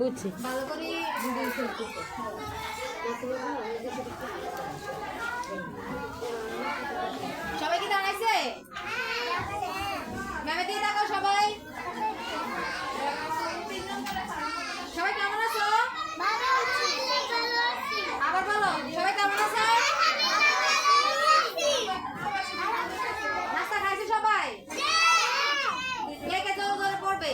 বুঝছি। ভালো করে সবাই কি দাঁড়াইছে ম্যামে দিয়ে তাকাও সবাই। সবাই কেমন আছো? আবার বলো, সবাই কেমন খাইছে সবাই? কে কে পড়বে?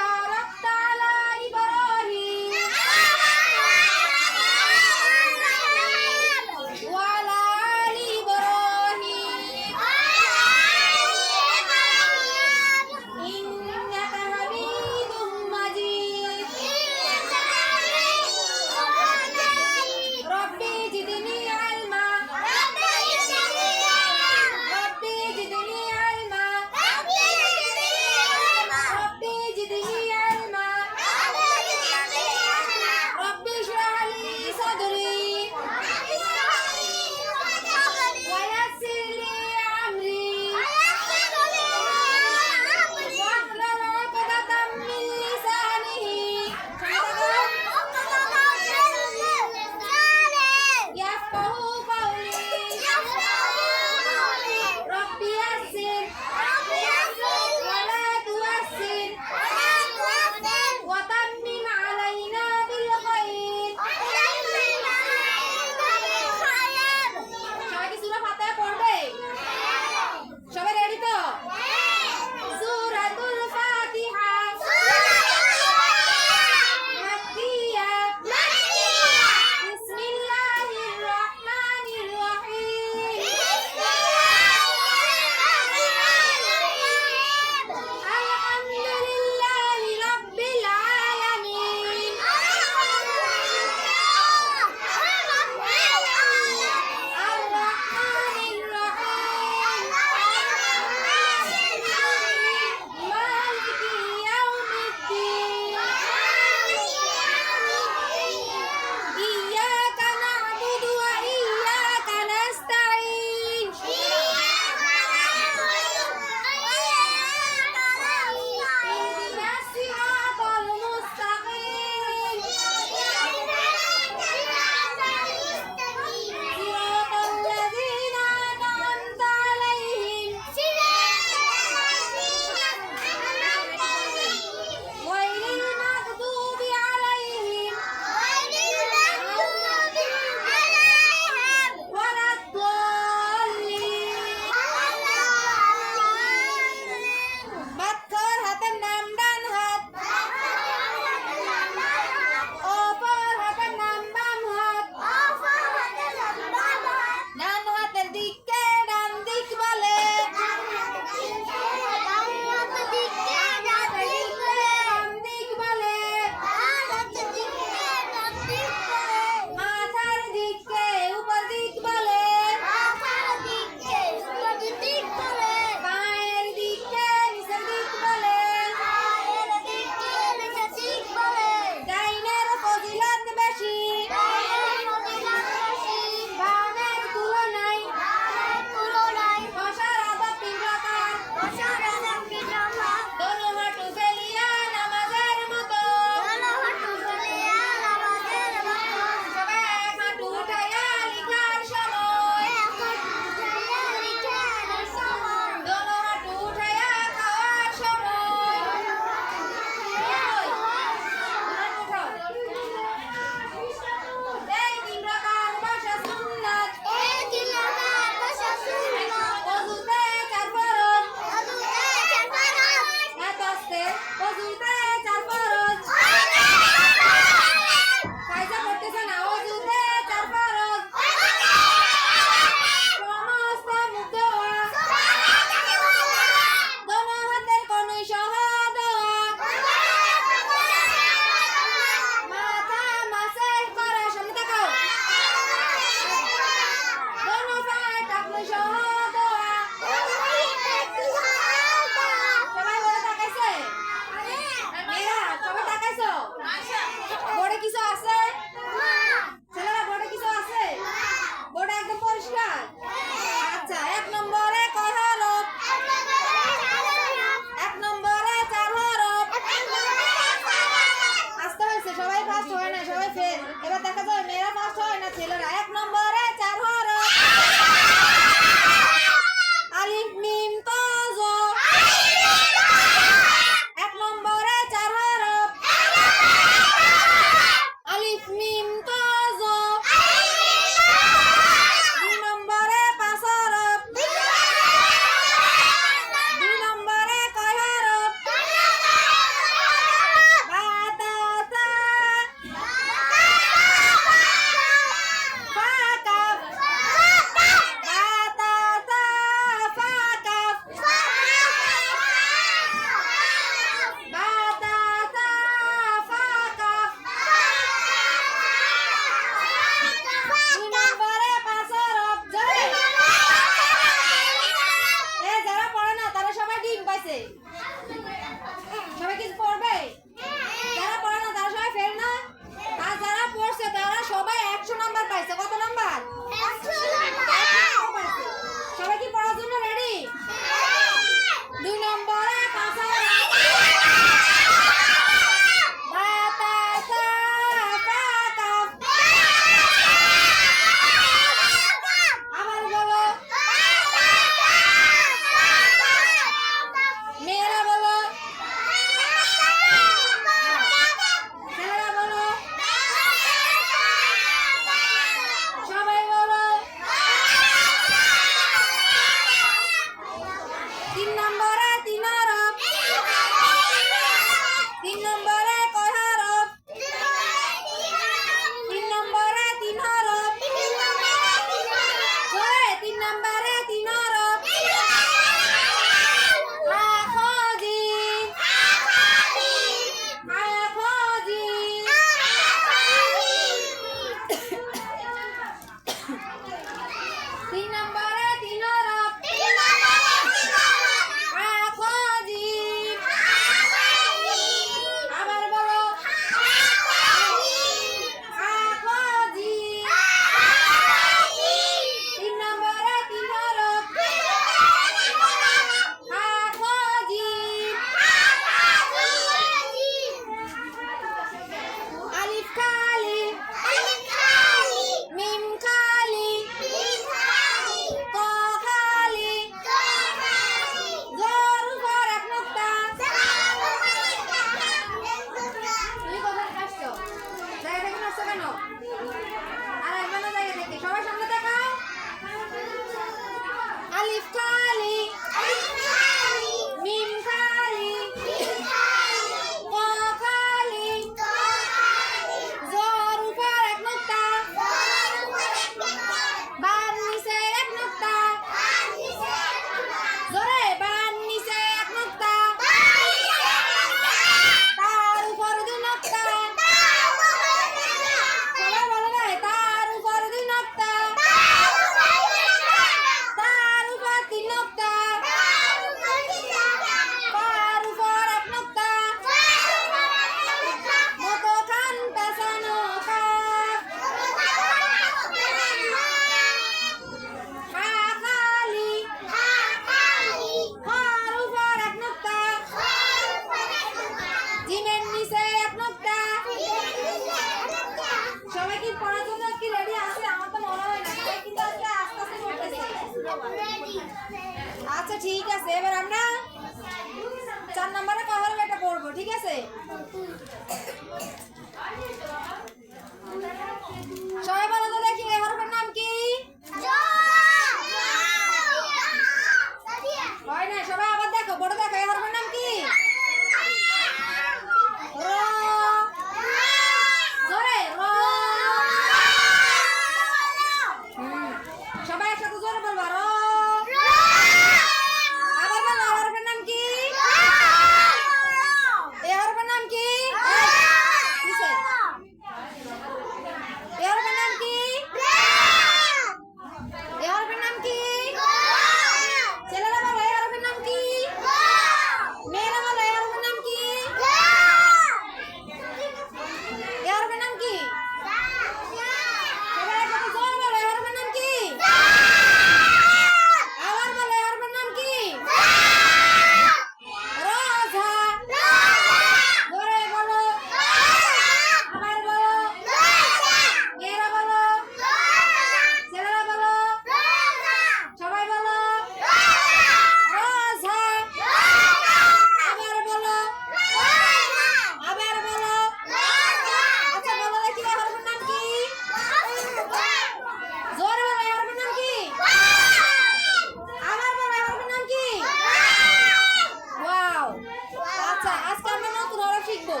শিখব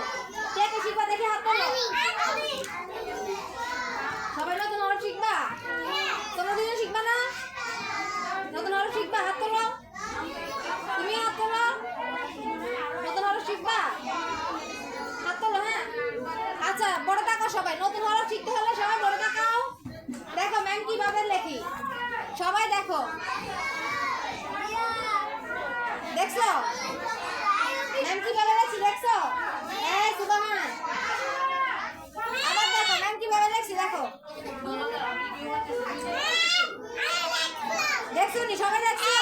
কে কে শিখবা দেখি হাত তোলো। সবাই নতুন আরও শিখবা? তোমরা দুজন শিখবা না? নতুন আরও শিখবা? হাত তোলো। তুমি হাত তোলো। নতুন হরফ শিখবা? হাত তোলো হ্যাঁ? আচ্ছা বড় তাকাও সবাই, নতুন আরও শিখতে হলে সবাই বড় তাকাও দেখো, ম্যাম কীভাবে লেখি। সবাই দেখো। দেখছ? ম্যাম কীভাবে লেখছি দেখছ? নি? সবাই দেখছ?